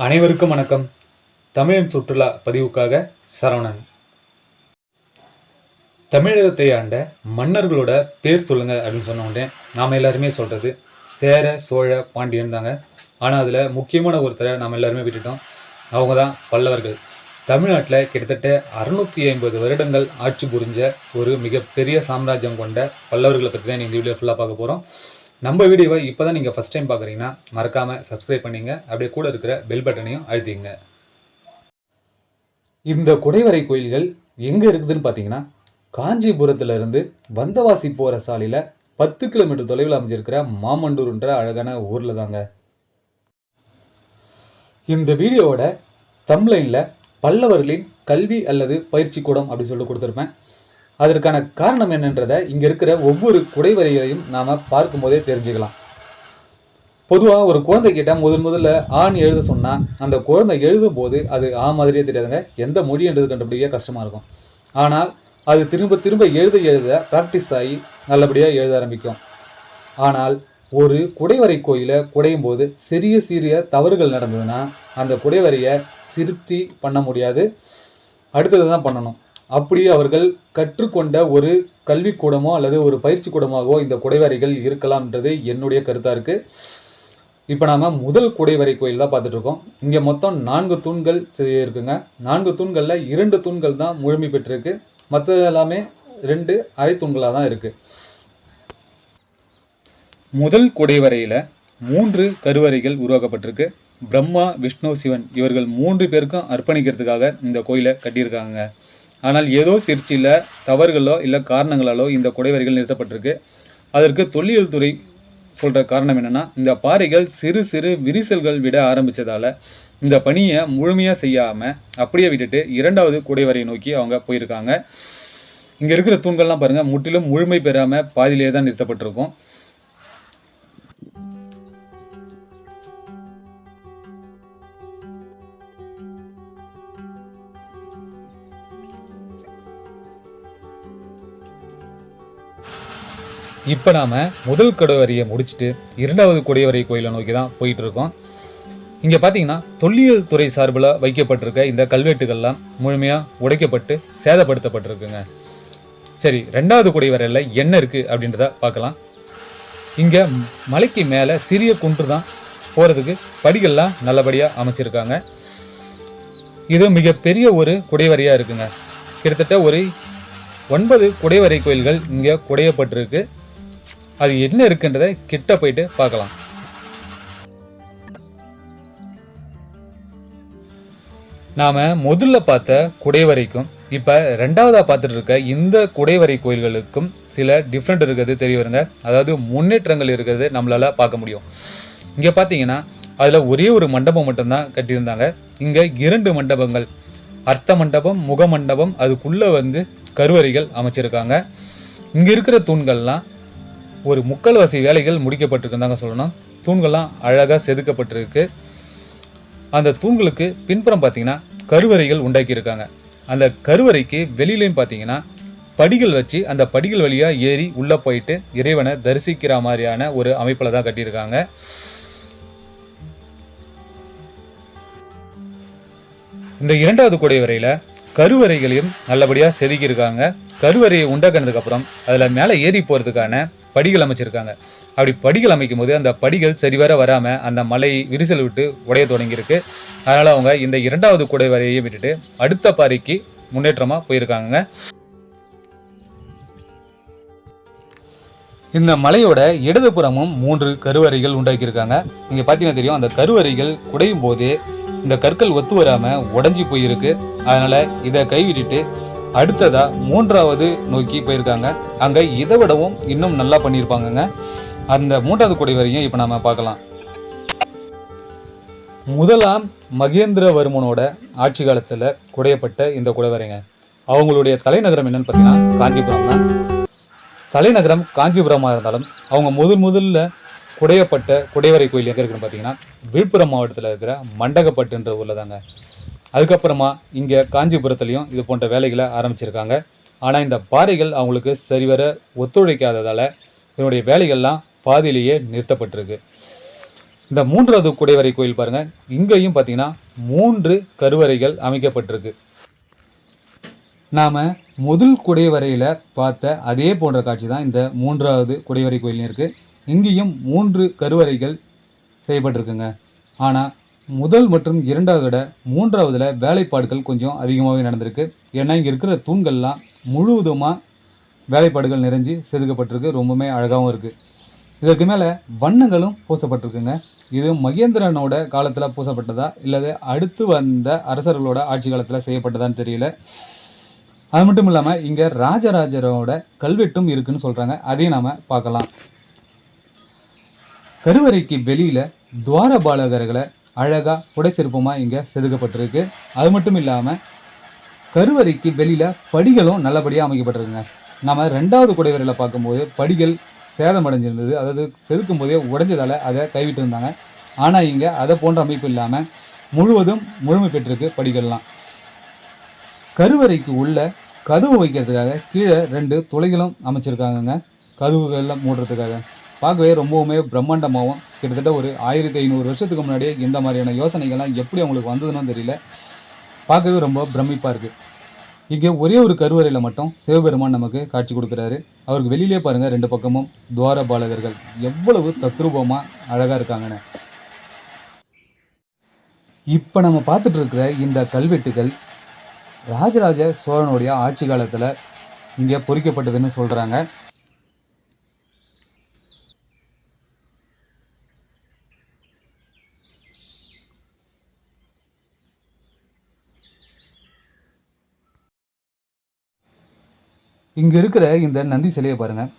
அனைவருக்கும் வணக்கம். தமிழின் சுற்றுலா பதிவுக்காக சரவணன். தமிழகத்தை ஆண்ட மன்னர்களோட பேர் சொல்லுங்க அப்படின்னு சொன்ன உடனே நாம் எல்லாருமே சொல்றது சேர சோழ பாண்டியன் தாங்க. ஆனால் அதில் முக்கியமான ஒருத்தரை நாம் எல்லாருமே விட்டுட்டோம். அவங்க தான் பல்லவர்கள். தமிழ்நாட்டில் கிட்டத்தட்ட அறுநூத்தி ஐம்பது வருடங்கள் ஆட்சி புரிஞ்ச ஒரு மிகப்பெரிய சாம்ராஜ்யம் கொண்ட பல்லவர்களை பற்றி தான் இந்த வீடியோ ஃபுல்லாக பார்க்க போகிறோம் நம்ம வீடியோவை இப்போ தான் நீங்கள் ஃபஸ்ட் டைம் பார்க்குறீங்கன்னா மறக்காமல் சப்ஸ்கிரைப் பண்ணிங்க. அப்படியே கூட இருக்கிற பெல் பட்டனையும் அழுத்திங்க இந்த குடைவரை கோயில்கள் எங்கே இருக்குதுன்னு பார்த்தீங்கன்னா காஞ்சிபுரத்துலருந்து வந்தவாசி போகிற சாலையில் பத்து கிலோமீட்டர் தொலைவில் அமைஞ்சிருக்கிற மாமண்டூர்ன்ற அழகான ஊரில் தாங்க. இந்த வீடியோவோட தம்லைனில் பல்லவர்களின் கல்வி அல்லது பயிற்சி கூடம் அப்படி சொல்லி கொடுத்துருப்பேன். அதற்கான காரணம் என்னன்றதை இங்கே இருக்கிற ஒவ்வொரு குடைவரைகளையும் நாம் பார்க்கும்போதே தெரிஞ்சுக்கலாம். பொதுவாக ஒரு குழந்தை கிட்ட முதல் முதல்ல ஆண் எழுத சொன்னால் அந்த குழந்தை எழுதும் போது அது ஆ மாதிரியே தெரியாதுங்க. எந்த மொழி என்றது கண்டுபிடிக்க கஷ்டமாக இருக்கும். ஆனால் அது திரும்ப திரும்ப எழுத எழுத ப்ராக்டிஸ் ஆகி நல்லபடியாக எழுத ஆரம்பிக்கும். ஆனால் ஒரு குடைவரை கோயிலை குடையும் போது சிறிய சிறிய தவறுகள் நடந்ததுன்னா அந்த குடைவரையை திருப்தி பண்ண முடியாது. அடுத்தது தான் பண்ணணும். அப்படி அவர்கள் கற்றுக்கொண்ட ஒரு கல்விக்கூடமோ அல்லது ஒரு பயிற்சி கூடமாகவோ இந்த குடைவரைகள் இருக்கலாம்ன்றது என்னுடைய கருத்தாக இருக்குது இப்போ நாம் முதல் குடைவரை கோயில் தான் பார்த்துட்ருக்கோம் இங்கே மொத்தம் நான்கு தூண்கள் செய்ய இருக்குங்க. நான்கு தூண்களில் இரண்டு தூண்கள் தான் முழுமை பெற்றிருக்கு. மற்றது எல்லாமே ரெண்டு அரை தூண்களாக தான் இருக்குது முதல் குடைவரையில் மூன்று கருவறைகள் உருவாக்கப்பட்டிருக்கு. பிரம்மா விஷ்ணு சிவன் இவர்கள் மூன்று பேருக்கும் அர்ப்பணிக்கிறதுக்காக இந்த கோயிலை கட்டியிருக்காங்க. ஆனால் ஏதோ சிற்சியில் தவறுகளோ இல்லை காரணங்களாலோ இந்த குடைவரைகள் நிறுத்தப்பட்டிருக்கு. அதற்கு தொல்லியல் துறை சொல்கிற காரணம் என்னென்னா இந்த பாறைகள் சிறு சிறு விரிசல்கள் விட ஆரம்பித்ததால் இந்த பணியை முழுமையாக செய்யாமல் அப்படியே விட்டுட்டு இரண்டாவது குடைவரை நோக்கி அவங்க போயிருக்காங்க. இங்கே இருக்கிற தூண்கள்லாம் பாருங்கள் முற்றிலும் முழுமை பெறாமல் பாதியிலே தான் நிறுத்தப்பட்டிருக்கும். இப்போ நாம் முதல் குடைவரையை முடிச்சுட்டு இரண்டாவது குடைவரை கோயிலை நோக்கி தான் போயிட்டு இருக்கோம் இங்கே பார்த்தீங்கன்னா தொல்லியல் துறை சார்பில் வைக்கப்பட்டிருக்க இந்த கல்வெட்டுகள்லாம் முழுமையாக உடைக்கப்பட்டு சேதப்படுத்தப்பட்டிருக்குங்க. சரி ரெண்டாவது குடைவரையில் என்ன இருக்குது அப்படின்றத பார்க்கலாம். இங்கே மலைக்கு மேலே சிறிய குன்று தான் போகிறதுக்கு படிகள்லாம் நல்லபடியாக அமைச்சிருக்காங்க. இது மிகப்பெரிய ஒரு குடைவரையாக இருக்குங்க. கிட்டத்தட்ட ஒரு ஒன்பது குடைவரை கோயில்கள் இங்கே குடையப்பட்டிருக்கு. அது என்ன இருக்குன்றதை கிட்ட போயிட்டு பார்க்கலாம். நாம முதல்ல பார்த்த குடைவரைக்கும் இப்போ ரெண்டாவதாக பார்த்துட்டு இருக்க இந்த குடைவரை கோயில்களுக்கும் சில டிஃப்ரெண்ட் இருக்கிறது தெரிய வருங்க. அதாவது முன்னேற்றங்கள் இருக்கிறது நம்மளால பார்க்க முடியும். இங்கே பார்த்தீங்கன்னா அதில் ஒரே ஒரு மண்டபம் மட்டும்தான் கட்டியிருந்தாங்க. இங்கே இரண்டு மண்டபங்கள் அர்த்த மண்டபம் முக மண்டபம் அதுக்குள்ளே வந்து கருவறைகள் அமைச்சிருக்காங்க. இங்கே இருக்கிற தூண்கள்லாம் ஒரு முக்கால்வாசி வேலைகள் முடிக்கப்பட்டிருக்குந்தாங்க சொல்லணும். தூண்கள்லாம் அழகாக செதுக்கப்பட்டிருக்கு. அந்த தூண்களுக்கு பின்புறம் பார்த்தீங்கன்னா கருவறைகள் உண்டாக்கியிருக்காங்க. அந்த கருவறைக்கு வெளியிலையும் பார்த்தீங்கன்னா படிகள் வச்சு அந்த படிகள் வழியாக ஏறி உள்ளே போயிட்டு இறைவனை தரிசிக்கிற மாதிரியான ஒரு அமைப்பில் தான் கட்டியிருக்காங்க. இந்த இரண்டாவது குடைவரையில் கருவறைகளையும் நல்லபடியாக செதுக்கியிருக்காங்க. கருவறையை உண்டாக்குனதுக்கப்புறம் அதில் மேலே ஏறி போகிறதுக்கான படிகள் அமைச்சிருக்காங்க. அப்படி படிகள் அமைக்கும் போது அந்த படிகள் சரிவர வராமல் அந்த மலை விரிசல் விட்டு உடைய தொடங்கியிருக்கு. அதனால் அவங்க இந்த இரண்டாவது குடைவரையை விட்டுட்டு அடுத்த பாறைக்கு முன்னேற்றமாக போயிருக்காங்க இந்த மலையோட இடதுபுறமும் மூன்று கருவறைகள் உண்டாக்கியிருக்காங்க. இங்கே பார்த்தீங்கன்னா தெரியும் அந்த கருவறைகள் குடையும் போதே இந்த கற்கள் ஒத்து வராமல் உடஞ்சி போயிருக்கு. அதனால் இதை கைவிட்டுட்டு அடுத்ததா மூன்றாவது நோக்கி போயிருக்காங்க. அங்கே இதை விடவும் இன்னும் நல்லா பண்ணியிருப்பாங்கங்க. அந்த மூன்றாவது குடைவரையும் இப்போ நாம பார்க்கலாம். முதலாம் மகேந்திரவர்மனோட ஆட்சி காலத்தில் குடையப்பட்ட இந்த குடைவரைங்க அவங்களுடைய தலைநகரம் என்னன்னு பார்த்தீங்கன்னா காஞ்சிபுரம் தான். தலைநகரம் காஞ்சிபுரமாக இருந்தாலும் அவங்க முதல் முதல்ல குடையப்பட்ட குடைவரை கோயில் எங்கே இருக்குன்னு பார்த்தீங்கன்னா விழுப்புரம் மாவட்டத்தில் இருக்கிற மண்டகப்பட்டுன்ற ஊரில் தாங்க. அதுக்கப்புறமா இங்கே காஞ்சிபுரத்துலேயும் இது போன்ற வேலைகளை ஆரம்பிச்சிருக்காங்க. ஆனால் இந்த பாறைகள் அவங்களுக்கு சரிவர ஒத்துழைக்காததால் இதனுடைய வேலைகள்லாம் பாதியிலேயே நிறுத்தப்பட்டிருக்கு. இந்த மூன்றாவது குடைவரை கோயில் பாருங்கள் இங்கேயும் பார்த்தீங்கன்னா மூன்று கருவறைகள் அமைக்கப்பட்டிருக்கு. நாம் முதல் குடைவரையில் பார்த்த அதே போன்ற காட்சி தான் இந்த மூன்றாவது குடைவரை கோயிலும் இருக்குது இங்கேயும் மூன்று கருவறைகள் செய்யப்பட்டிருக்குங்க. ஆனால் முதல் மற்றும் இரண்டாவது விட மூன்றாவதில் வேலைப்பாடுகள் கொஞ்சம் அதிகமாகவே நடந்திருக்கு. ஏன்னா இங்கே இருக்கிற தூண்கள்லாம் முழுவதுமாக வேலைப்பாடுகள் நிறைஞ்சு செதுக்கப்பட்டிருக்கு. ரொம்பவுமே அழகாகவும் இருக்குது இதற்கு மேலே வண்ணங்களும் பூசப்பட்டிருக்குங்க. இது மகேந்திரனோட காலத்தில் பூசப்பட்டதா இல்லது அடுத்து வந்த அரசர்களோட ஆட்சி காலத்தில் செய்யப்பட்டதான்னு தெரியல. அது மட்டும் இல்லாமல் இங்கே ராஜராஜரோட கல்வெட்டும் இருக்குன்னு சொல்கிறாங்க அதையும் நாம் பார்க்கலாம். கருவறைக்கு வெளியில் துவாரபாலகர்களை அழகாக உடை சிற்பமாக இங்கே செதுக்கப்பட்டிருக்கு. அது மட்டும் இல்லாமல் கருவறைக்கு வெளியில் படிகளும் நல்லபடியாக அமைக்கப்பட்டிருக்குங்க. நம்ம ரெண்டாவது குடைவரையில் பார்க்கும்போது படிகள் சேதமடைஞ்சிருந்தது அதாவது செதுக்கும் போதே உடைஞ்சதால் அதை கைவிட்டு இருந்தாங்க. ஆனால் இங்கே அதை போன்ற அமைப்பு இல்லாமல் முழுவதும் முழுமை பெற்றிருக்கு படிகள்லாம். கருவறைக்கு உள்ள கதவு வைக்கிறதுக்காக கீழே ரெண்டு துளைகளும் அமைச்சிருக்காங்கங்க. கதவுகள்லாம் மூடுறதுக்காக. பார்க்கவே ரொம்பவுமே பிரம்மாண்டமாகவும் கிட்டத்தட்ட ஒரு ஆயிரத்தி ஐநூறு வருஷத்துக்கு முன்னாடியே இந்த மாதிரியான யோசனைகள்லாம் எப்படி அவங்களுக்கு வந்ததுன்னு தெரியல. பார்க்கவே ரொம்ப பிரமிப்பாக இருக்குது இங்கே ஒரே ஒரு கருவறையில் மட்டும் சிவபெருமான் நமக்கு காட்சி கொடுக்குறாரு. அவருக்கு வெளியிலே பாருங்கள் ரெண்டு பக்கமும் துவார பாலகர்கள் எவ்வளவு தத்ரூபமாக அழகாக இருக்காங்கன்னு. இப்போ நம்ம பார்த்துட்டு இருக்கிற இந்த கல்வெட்டுகள் ராஜராஜ சோழனுடைய ஆட்சி காலத்தில் இங்கே பொறிக்கப்பட்டதுன்னு சொல்கிறாங்க இங்கே இருக்கிற இந்த நந்தி சிலையை பாருங்கள்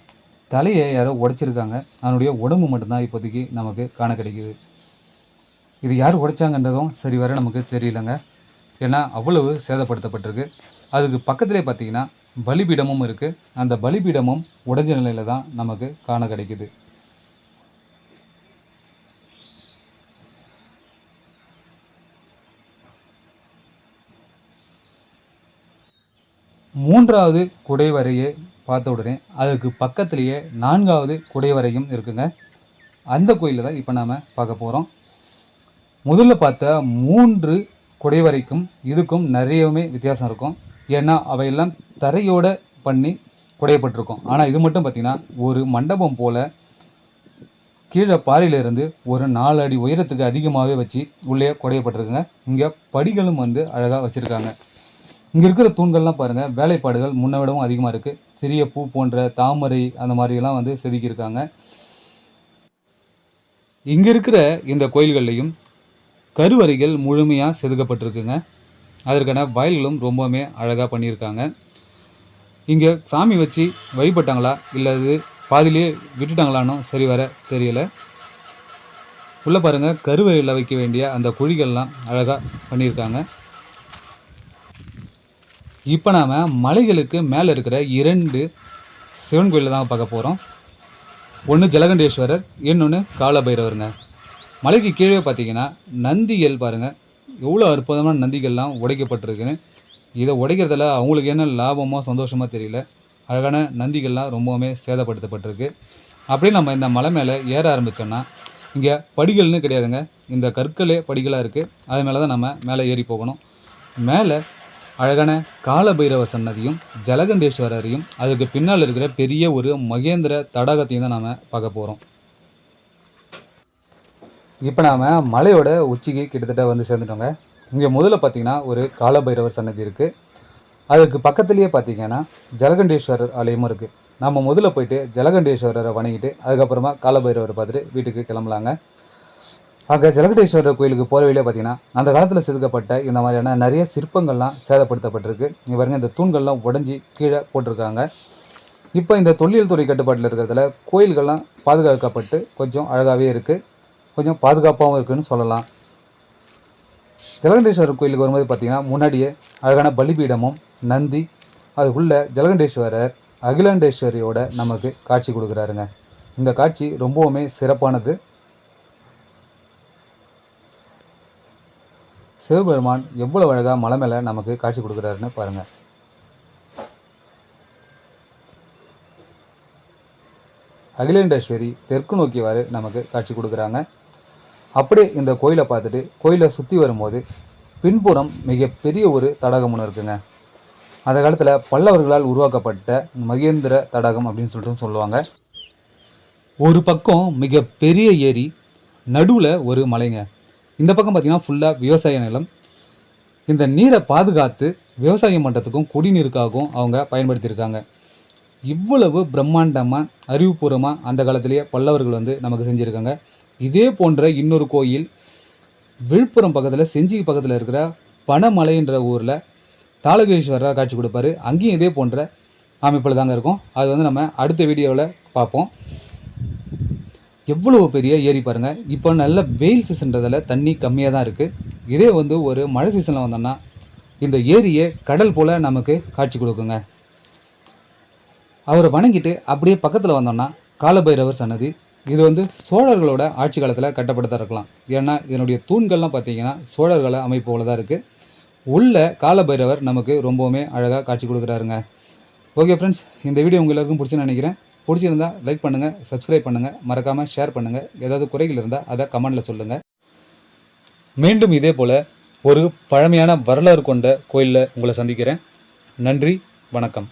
தலையை யாரோ உடைச்சிருக்காங்க. அதனுடைய உடம்பு மட்டும்தான் இப்போதைக்கு நமக்கு காண கிடைக்குது. இது யார் உடைச்சாங்கன்றதும் சரி வர நமக்கு தெரியலங்க. ஏன்னா அவ்வளவு சேதப்படுத்தப்பட்டிருக்கு. அதுக்கு பக்கத்திலே பார்த்தீங்கன்னா பலிபீடமும் இருக்குது அந்த பலிபீடமும் உடைஞ்ச நிலையில் தான் நமக்கு காண கிடைக்குது. மூன்றாவது குடைவரையை பார்த்த உடனே அதுக்கு பக்கத்துலேயே நான்காவது குடைவரையும் இருக்குங்க. அந்த கோயிலில் தான் இப்போ நாம் பார்க்க போகிறோம் முதல்ல பார்த்த மூன்று குடைவரைக்கும் இதுக்கும் நிறையவுமே வித்தியாசம் இருக்கும். ஏன்னா அவையெல்லாம் தரையோட பண்ணி குடையப்பட்டிருக்கும். ஆனால் இது மட்டும் பார்த்திங்கன்னா ஒரு மண்டபம் போல் கீழே பாறையிலிருந்து ஒரு நாலு அடி உயரத்துக்கு அதிகமாகவே வச்சு உள்ளே குடையப்பட்டிருக்குங்க. இங்கே படிகளும் வந்து அழகாக வச்சுருக்காங்க. இங்கே இருக்கிற தூண்கள்லாம் பாருங்கள் வேலைப்பாடுகள் முன்ன விடவும் அதிகமாக இருக்குது சிறிய பூ போன்ற தாமரை அந்த மாதிரிலாம் வந்து செதுக்கியிருக்காங்க. இங்கே இருக்கிற இந்த கோயில்கள்லையும் கருவறைகள் முழுமையாக செதுக்கப்பட்டிருக்குங்க. அதற்கான வயல்களும் ரொம்பவுமே அழகாக பண்ணியிருக்காங்க. இங்கே சாமி வச்சு வழிபட்டாங்களா? இல்லை அது பாதியிலே விட்டுட்டாங்களான்னு சரி வர தெரியலை. உள்ளே பாருங்கள் கருவறையில் வைக்க வேண்டிய அந்த குழிகள்லாம் அழகாக பண்ணியிருக்காங்க. இப்போ நாம் மலைகளுக்கு மேலே இருக்கிற இரண்டு சிவன் கோயிலில் தான் பார்க்க போகிறோம் ஒன்று ஜலகண்டேஸ்வரர் இன்னொன்று காலபைரவருங்க. மலைக்கு கீழே பார்த்தீங்கன்னா நந்திகள் பாருங்கள் எவ்வளோ அற்புதமான நந்திகள்லாம் உடைக்கப்பட்டிருக்குன்னு. இதை உடைக்கிறதுல அவங்களுக்கு என்ன லாபமோ சந்தோஷமோ தெரியல. அழகான நந்திகள்லாம் ரொம்பவுமே சேதப்படுத்தப்பட்டிருக்கு. அப்படியே நம்ம இந்த மலை மேலே ஏற ஆரம்பித்தோம்னா இங்கே படிகள்னு கிடையாதுங்க. இந்த கற்களே படிகளாக இருக்குது அது மேலே தான் நம்ம மேலே ஏறி போகணும். மேலே அழகான காலபைரவர் சன்னதியும் ஜலகண்டேஸ்வரரையும் அதுக்கு பின்னால் இருக்கிற பெரிய ஒரு மகேந்திர தடாகத்தையும் தான் நாம் பார்க்க போகிறோம் இப்போ நாம் மலையோட உச்சிக்கு கிட்டத்தட்ட வந்து சேர்ந்துட்டோங்க. இங்கே முதல்ல பார்த்தீங்கன்னா ஒரு காலபைரவர் சன்னதி இருக்குது அதுக்கு பக்கத்துலேயே பார்த்தீங்கன்னா ஜலகண்டேஸ்வரர் ஆலயமும் இருக்குது நம்ம முதல்ல போயிட்டு ஜலகண்டேஸ்வரரை வணங்கிட்டு அதுக்கப்புறமா காலபைரவரை பார்த்துட்டு வீட்டுக்கு கிளம்பலாங்க. அங்கே ஜலகடேஸ்வரர் கோயிலுக்கு போகிற வழியே பார்த்தீங்கன்னா அந்த காலத்தில் செதுக்கப்பட்ட இந்த மாதிரியான நிறைய சிற்பங்கள்லாம் சேதப்படுத்தப்பட்டிருக்கு. இங்கே பாருங்கள் இந்த தூண்கள்லாம் உடஞ்சி கீழே போட்டிருக்காங்க. இப்போ இந்த தொல்லியல் துறை கட்டுப்பாட்டில் இருக்கிறதுல கோயில்கள்லாம் பாதுகாக்கப்பட்டு கொஞ்சம் அழகாகவே இருக்குது கொஞ்சம் பாதுகாப்பாகவும் இருக்குதுன்னு சொல்லலாம். ஜலகண்டேஸ்வரர் கோயிலுக்கு வரும்போது பார்த்திங்கன்னா முன்னாடியே அழகான பலிபீடமும் நந்தி அதுக்குள்ளே ஜலகண்டேஸ்வரர் அகிலாண்டேஸ்வரியோட நமக்கு காட்சி கொடுக்குறாருங்க. இந்த காட்சி ரொம்பவுமே சிறப்பானது. சிவபெருமான் எவ்வளோ அழகாக மலை மேலே நமக்கு காட்சி கொடுக்குறாருன்னு பாருங்கள் அகிலேண்டேஸ்வரி தெற்கு நோக்கியவாறு நமக்கு காட்சி கொடுக்குறாங்க. அப்படியே இந்த கோயிலை பார்த்துட்டு கோயிலை சுற்றி வரும்போது பின்புறம் மிகப்பெரிய ஒரு தடாகம் ஒன்று இருக்குங்க. அந்த காலத்தில் பல்லவர்களால் உருவாக்கப்பட்ட மகேந்திர தடாகம் அப்படின்னு சொல்லிட்டு சொல்லுவாங்க. ஒரு பக்கம் மிகப்பெரிய ஏரி நடுவில் ஒரு மலைங்க. இந்த பக்கம் பார்த்தீங்கன்னா ஃபுல்லாக விவசாய நிலம். இந்த நீரை பாதுகாத்து விவசாயம் பண்ணுறதுக்கும் குடிநீருக்காகவும் அவங்க பயன்படுத்தியிருக்காங்க. இவ்வளவு பிரம்மாண்டமாக அறிவுபூர்வமாக அந்த காலத்திலேயே பல்லவர்கள் வந்து நமக்கு செஞ்சுருக்காங்க. இதே போன்ற இன்னொரு கோயில் விழுப்புரம் பக்கத்தில் செஞ்சி பக்கத்தில் இருக்கிற பனமலைன்ற ஊரில் தாளகேஸ்வரராக காட்சி கொடுப்பாரு. அங்கேயும் இதே போன்ற அமைப்பில் தாங்க இருக்கும். அது வந்து நம்ம அடுத்த வீடியோவில் பார்ப்போம். எவ்வளவு பெரிய ஏரி பாருங்கள் இப்போ நல்ல வெயில் சீசன்றதில் தண்ணி கம்மியாக தான் இருக்குது இதே வந்து ஒரு மழை சீசனில் வந்தோம்னா இந்த ஏரியை கடல் போல் நமக்கு காட்சி கொடுக்குங்க. அவரை வணங்கிட்டு அப்படியே பக்கத்தில் வந்தோம்னா காலபைரவர் சன்னதி இது வந்து சோழர்களோட ஆட்சி காலத்தில் கட்டப்பட்டதாக இருக்கலாம். ஏன்னா இதனுடைய தூண்கள்லாம் பார்த்தீங்கன்னா சோழர்கள அமைப்பு போல தான் இருக்குது உள்ள காலபைரவர் நமக்கு ரொம்பவுமே அழகாக காட்சி கொடுக்குறாருங்க. ஓகே ஃப்ரெண்ட்ஸ் இந்த வீடியோ உங்கள் எல்லாருக்கும் பிடிச்சுன்னு நினைக்கிறேன். பிடிச்சிருந்தா லைக் பண்ணுங்கள் சப்ஸ்கிரைப் பண்ணுங்கள் மறக்காமல் ஷேர் பண்ணுங்கள் ஏதாவது குறைகள் இருந்தால் அதை கமெண்டில் சொல்லுங்கள் மீண்டும் இதே போல் ஒரு பழமையான வரலாறு கொண்ட கோயிலில் உங்களை சந்திக்கிறேன். நன்றி வணக்கம்.